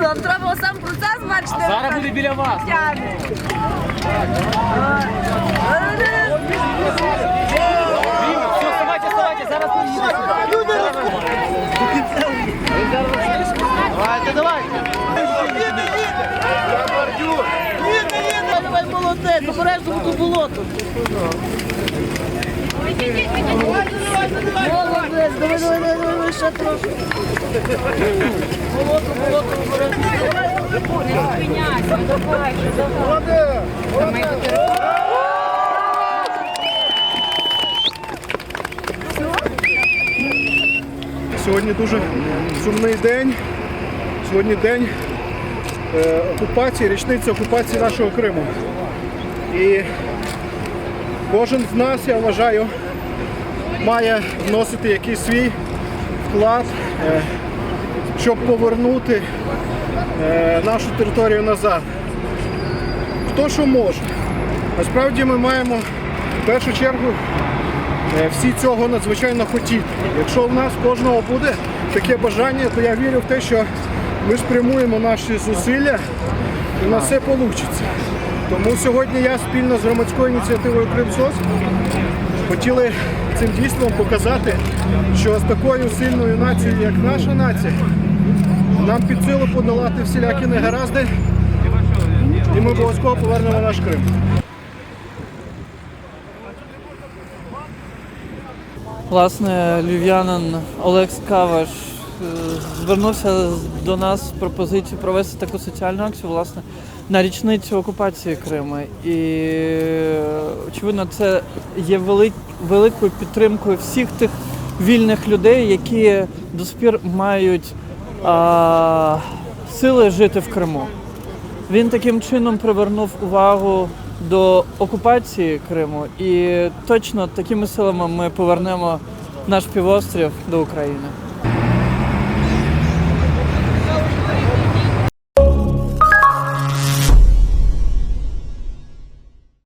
Нам треба було сам процес бачити. Зараз буде біля вас. Все, вставайте, вставайте, зараз поїдете. Люди Давайте, давайте. Давай молоде, побережно буду болото. Давай, давай, давай давай, давай, ще трошки. Болото, болото, обережно. Сьогодні дуже сумний день. Сьогодні день е, окупації, річниця окупації нашого Криму. І кожен з нас, я вважаю, має вносити якийсь свій вклад, е, щоб повернути е, нашу територію назад. Хто що може. Насправді ми маємо в першу чергу Е, всі цього надзвичайно хотіти. Якщо в нас кожного буде таке бажання, то я вірю в те, що ми спрямуємо наші зусилля і на все вийде. Тому сьогодні я спільно з громадською ініціативою Кримсос хотіли цим дійством показати, що з такою сильною нацією, як наша нація, нам під силу подолати всілякі негаразди, і ми обов'язково повернемо наш Крим. Власне, львів'янин Олег Каваш е, звернувся до нас з пропозицією провести таку соціальну акцію власне, на річницю окупації Криму. І очевидно, це є велик, великою підтримкою всіх тих вільних людей, які до сих пір мають а, сили жити в Криму. Він таким чином привернув увагу до окупації Криму, і точно такими силами ми повернемо наш півострів до України.